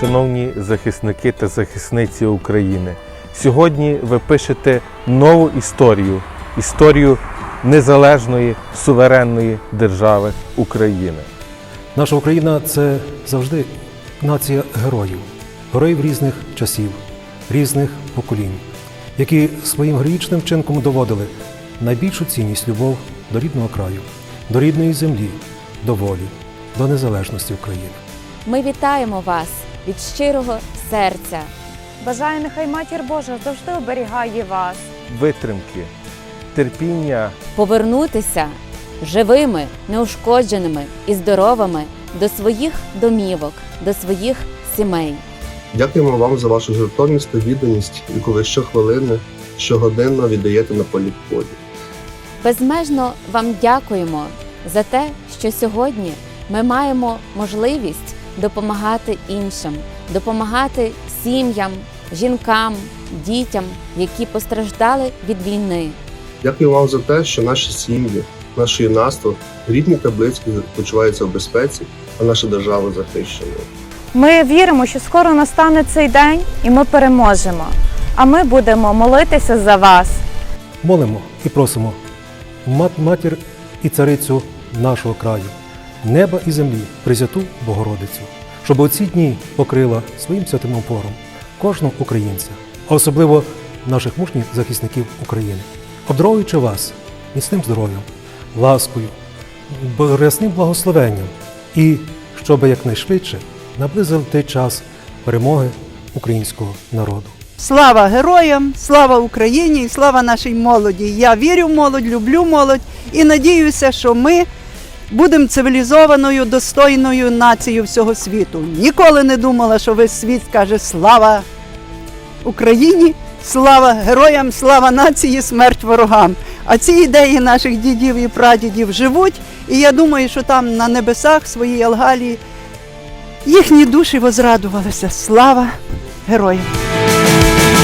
Шановні захисники та захисниці України, сьогодні ви пишете нову історію історію незалежної суверенної держави України. Наша Україна це завжди нація героїв, героїв різних часів, різних поколінь, які своїм героїчним вчинком доводили найбільшу цінність любов до рідного краю, до рідної землі, до волі, до незалежності України. Ми вітаємо вас від щирого серця. Бажаю, нехай матір Божа завжди оберігає вас. Витримки, терпіння Повернутися живими, неушкодженими і здоровими до своїх домівок, до своїх сімей. Дякуємо вам за вашу жертовність та відданість, яку ви щохвилини, щогодинно віддаєте на полі бою. Безмежно вам дякуємо за те, що сьогодні ми маємо можливість допомагати іншим, допомагати сім'ям, жінкам, дітям, які постраждали від війни. Дякую вам за те, що наші сім'ї, наше юнацтво, рідні та близькі почуваються в безпеці, а наша держава захищена. Ми віримо, що скоро настане цей день і ми переможемо. А ми будемо молитися за вас. Молимо і просимо мат- матір і царицю нашого краю, неба і землі, Пресвяту Богородицю, щоб у ці дні покрила своїм святим опором кожного українця, а особливо наших мужніх захисників України, обдаровуючи вас міцним здоров'ям, ласкою, рясним благословенням і щоб якнайшвидше наблизив той час перемоги українського народу. Слава героям, слава Україні і слава нашій молоді. Я вірю в молодь, люблю молодь і надіюся, що ми будемо цивілізованою, достойною нацією всього світу. Ніколи не думала, що весь світ каже слава Україні, слава героям, слава нації, смерть ворогам. А ці ідеї наших дідів і прадідів живуть, і я думаю, що там на небесах своїй Алгалії їхні душі возрадувалися. Слава героям!